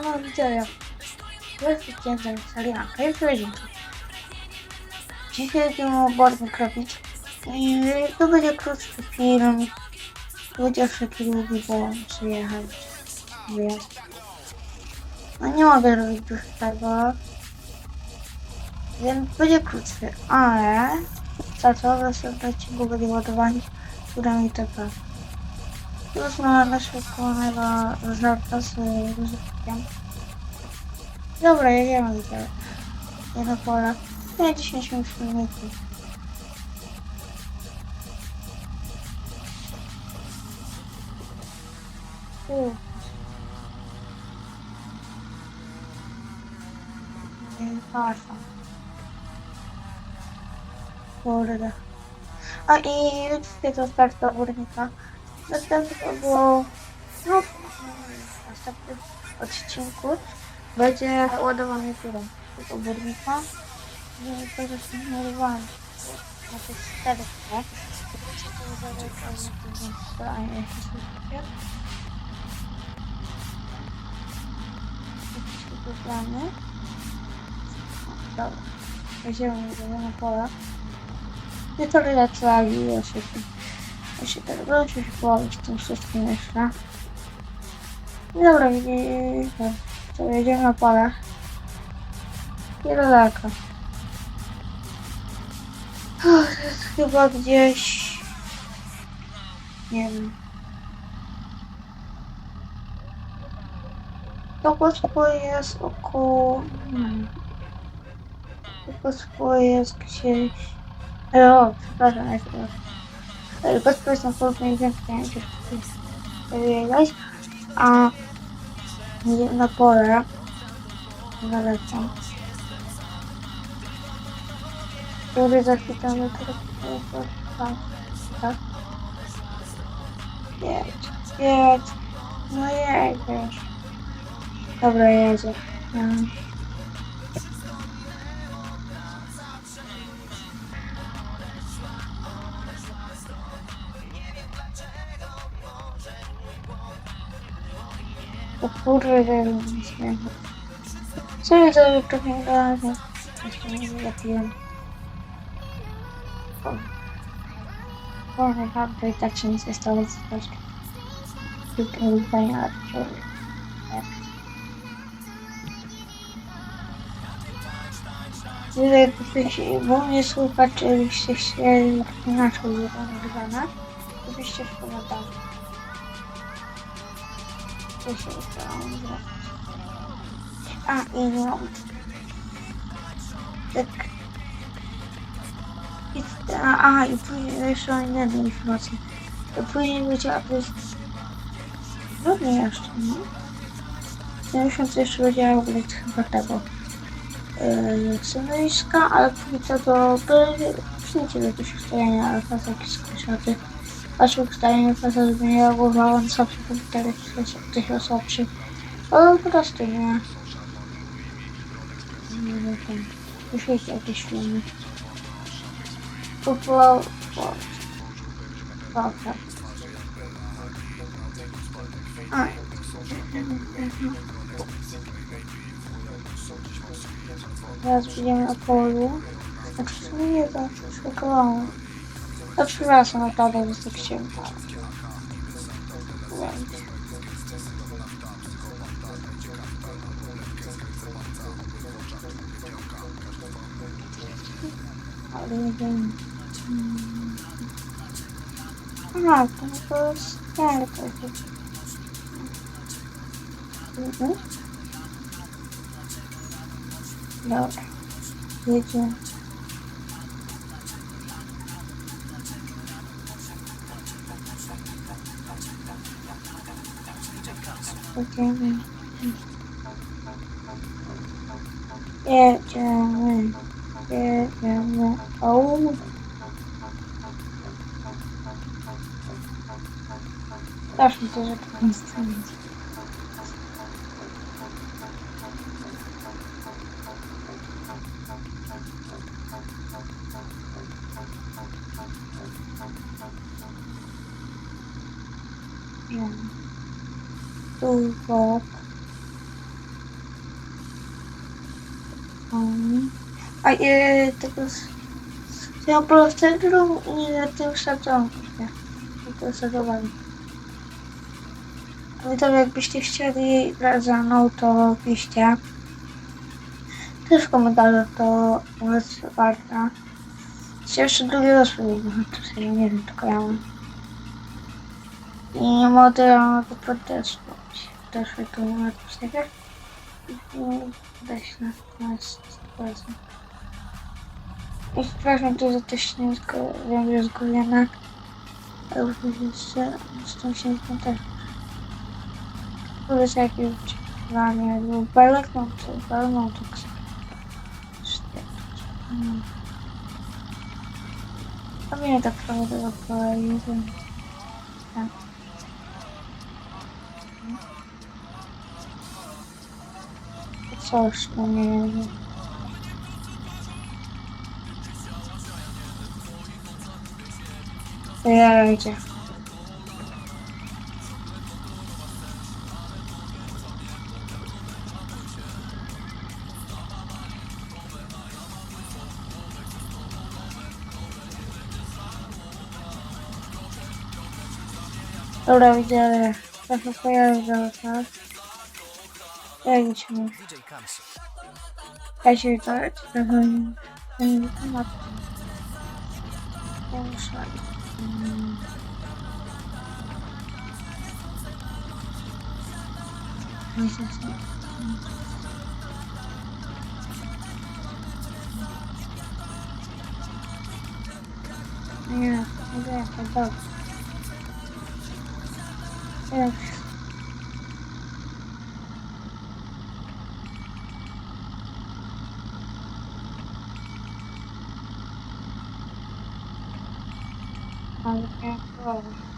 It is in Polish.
no widzę. Wielki za Salianka i Flezinka. Dzisiaj będziemy obornik robić. I to będzie krótki film. Chociaż długi, bo muszę jechać. Wyjazd. No nie mogę robić tego. Więc będzie krótszy, ale za to odcinku będzie ładowanie, które mi TP. Już Görüşmelerde şoklamayla özellikle sırayı gözükken ya buraya gelmedik ya. Yemek olarak ne düşünmüştüm belki. Oh. varsa. Bu arada. Ay, lütfen dostlar da burada. Następnie to było no, w następnym odcinku będzie ładowanie turą tego górnika. Nie to zresztą malowałem. Na tych czterech? Jakieś plany. Dobra. Jedziemy na pola. Nie to lecę, ja się ja się tak będę się połowić tym wszystkim jeszcze. Dobra, widzicie, to jedziemy na pole. Niedaleko. To jest chyba gdzieś... Nie wiem. To gospodło jest około... Hmm. To gospodło jest gdzieś... O, przepraszam, jest The first person to planes and Появилась. А на поле. Наверное. Który Yeah, yeah, yeah. jedź. No jedź. Dobra, jedzie. Ja. O kurde, śmiechu. Co ja sobie trochę razem? Jeszcze nie zapiłem. O, naprawdę i tak się nic nie stało z troszkę. Tylko człowiek. Tak. Jeżeli to. Się zrobić. A, i no. Tak. I, a, a, i później jeszcze mam inne informacje. To później będzie upload. No nie jeszcze, nie? W tym miesiącu jeszcze będzie upload chyba tego. Yy, ale póki co to przyjdzie do ustalenia, ale faz jakieś screenshoty. až ustajení se změnil jako hlavan slabší který se těch slabší. Ale prostě ne. Už jich jaký šlumí. Poplav... Válka. A. Já idziemy na polu. A czy to nie jest? Szukałam. Та przepraszam, naprawdę nie tak się Ale nie wiem. Aha, to jest stary Mhm. Dobra. Jedziemy. German. Yeah, German. Yeah, German. Oh. Zawsze dużo konstytucji. Yeah. Um, a e, tego tego proceduru i tym sadzonkiem. To sadowali. To jakbyście chcieli ze mną, to piszcie. Też w komentarzu to jest warta. Jeszcze drugi powiedziałem, to sobie nie wiem, tylko ja mam. I nie mogę to protestować. Też tu tu. Weźmy, to jest bardzo. I przepraszam to za te śniętko, wiem, że. Ale już jeszcze z tym śniętkiem też. Powiedz jakieś oczekiwania, Belmont, czy Belmont, tak Hmm. A mnie tak trochę tego kolei, tak. Coś, no nie wiem. Jedzie. Dobra, widzę, trochę pojeżdżał, tak? Ręczny. Ja się to trochę nie temat. Poruszaj. Myślę, że... Nie, nie, to dobrze. Dobrze. Mau.